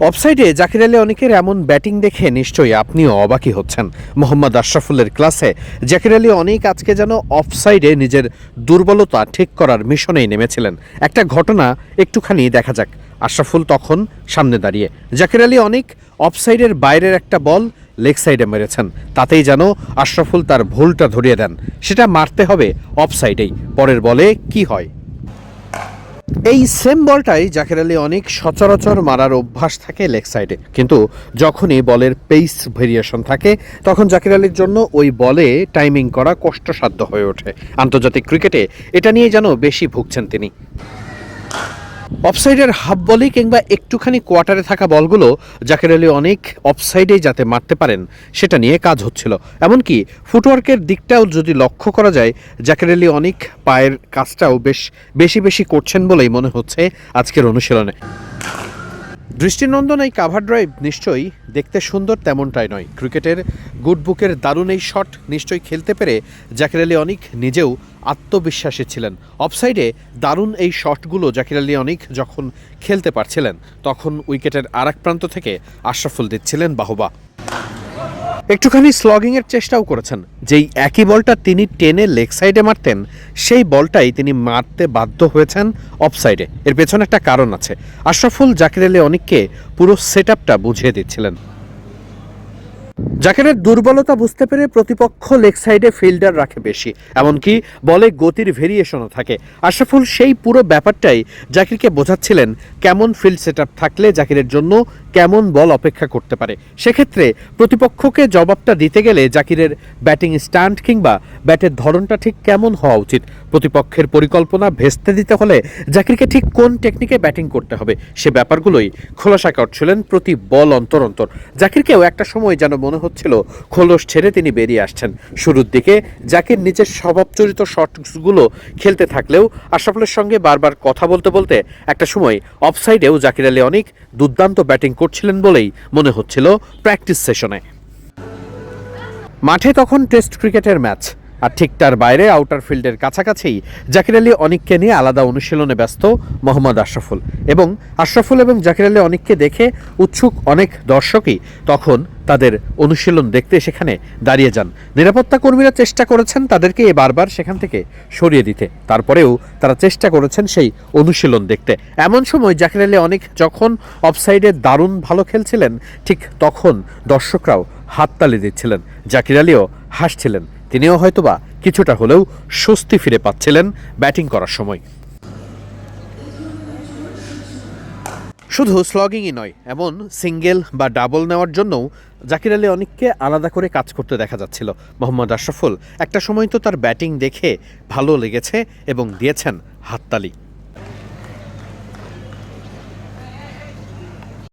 অফসাইডে জাকির আলী অনেকের এমন ব্যাটিং দেখে নিশ্চয়ই আপনিও অবাকই হচ্ছেন। মোহাম্মদ আশরাফুলের ক্লাসে জাকির আলী অনেক আজকে যেন অফসাইডে নিজের দুর্বলতা ঠিক করার মিশনেই নেমেছিলেন। একটা ঘটনা একটুখানি দেখা যাক। আশরাফুল তখন সামনে দাঁড়িয়ে। জাকির আলী অনেক অফসাইডের বাইরের একটা বল লেগ সাইডে মেরেছেন। তাতেই যেন আশরাফুল তার ভুলটা ধরিয়ে দেন। সেটা মারতে হবে অফসাইডেই। পরের বলে কি হয়? এই সেম বলটাই জাকের আলী অনেক সচরাচর মারার অভ্যাস থাকে লেগ সাইডে কিন্তু যখনই বলের পেস ভেরিয়েশন থাকে, তখন জাকির আলীর জন্য ওই বলে টাইমিং করা কষ্টসাধ্য হয়ে ওঠে। আন্তর্জাতিক ক্রিকেটে এটা নিয়ে যেন বেশি ভুগছেন তিনি। অফসাইডের হাফ বলে কিংবা একটুখানি কোয়ার্টারে থাকা বলগুলো জাকের আলী অনেক অফসাইডেই যাতে মারতে পারেন, সেটা নিয়ে কাজ হচ্ছিল। এমনকি ফুটওয়ার্কের দিকটাও যদি লক্ষ্য করা যায়, জাকের আলী অনেক পায়ের কাজটাও বেশ, বেশি বেশি করছেন বলেই মনে হচ্ছে আজকের অনুশীলনে। দৃষ্টিনন্দন এই কাভার ড্রাইভ নিশ্চয়ই দেখতে সুন্দর তেমনটাই নয়। ক্রিকেটের গুড বুকের দারুণ এই শট নিশ্চয়ই খেলতে পেরে জাকির আলী অনিক নিজেও আত্মবিশ্বাসী ছিলেন। অফসাইডে দারুণ এই শটগুলো জাকির আলী অনিক যখন খেলতে পারছিলেন, তখন উইকেটের আর প্রান্ত থেকে আশরাফুল দিচ্ছিলেন বাহুবা। একটুখানি স্লগিংয়ের চেষ্টাও করেছেন। যেই একই বলটা তিনি টেনে লেগ সাইডে মারতেন, সেই বলটাই তিনি মারতে বাধ্য হয়েছেন অফ সাইডে এর পেছনে একটা কারণ আছে। আশরাফুল জাকির আলী অনেককে পুরো সেট বুঝিয়ে দিচ্ছিলেন। জাকিরের দুর্বলতা বুঝতে পেরে প্রতিপক্ষ লেগ সাইডে ফিল্ডার রাখে বেশি। এমনকি বলে গতির ভেরিয়েশনও থাকে। আশরাফুল, সেই পুরো ব্যাপারটাই জাকিরকে বোঝাচ্ছিলেন কেমন ফিল্ড সেট থাকলে জাকিরের জন্য কেমন বল অপেক্ষা করতে পারে। সেক্ষেত্রে প্রতিপক্ষকে জবাবটা দিতে গেলে জাকিরের ব্যাটিং স্ট্যান্ড কিংবা ব্যাটের ধরনটা ঠিক কেমন হওয়া উচিত। প্রতিপক্ষের পরিকল্পনা ভেস্তে দিতে হলে জাকিরকে ঠিক কোন টেকনিকে ব্যাটিং করতে হবে, সে ব্যাপারগুলোই খোলাসা করছিলেন প্রতি বল অন্তর অন্তর। জাকিরকেও একটা সময় যেন মনে হচ্ছিল খোলস ছেড়ে তিনি বেরিয়ে আসছেন। শুরুর দিকে জাকির নিজের স্বভাবচরিত শটগুলো খেলতে থাকলেও আশরাফুলের সঙ্গে বারবার কথা বলতে বলতে একটা সময় অফসাইডেও জাকির আলী অনেক দুর্দান্ত ব্যাটিং করছিলেন বলেই মনে হচ্ছিল প্র্যাকটিস সেশনে। মাঠে তখন টেস্ট ক্রিকেটের ম্যাচ। আর ঠিক তার বাইরে আউটার ফিল্ডের কাছাকাছি জাকির আলী অনিককে নিয়ে আলাদা অনুশীলনে ব্যস্ত মোহাম্মদ আশরাফুল। এবং আশরাফুল এবং জাকির আলী অনিককে দেখে উৎসুক অনেক দর্শকই তখন তাদের অনুশীলন দেখতে সেখানে দাঁড়িয়ে যান। নিরাপত্তা কর্মীরা চেষ্টা করেছেন তাদেরকে এ বারবার সেখান থেকে সরিয়ে দিতে। তারপরেও তারা চেষ্টা করেছেন সেই অনুশীলন দেখতে। এমন সময় জাকির আলী অনেক যখন অফসাইডে দারুণ ভালো খেলছিলেন, ঠিক তখন দর্শকরাও হাততালি দিচ্ছিলেন। জাকির আলীও হাসছিলেন। তিনিও হয়তোবা কিছুটা হলেও স্বস্তি ফিরে পাচ্ছিলেন ব্যাটিং করার সময়। শুধু স্লগিংই নয়, এমন সিঙ্গেল বা ডাবল নেওয়ার জন্যও জাকির আলী অনেককে আলাদা করে কাজ করতে দেখা যাচ্ছিল। মোহাম্মদ আশরাফুল, একটা সময় তো তার ব্যাটিং দেখে ভালো লেগেছে এবং দিয়েছেন হাততালি।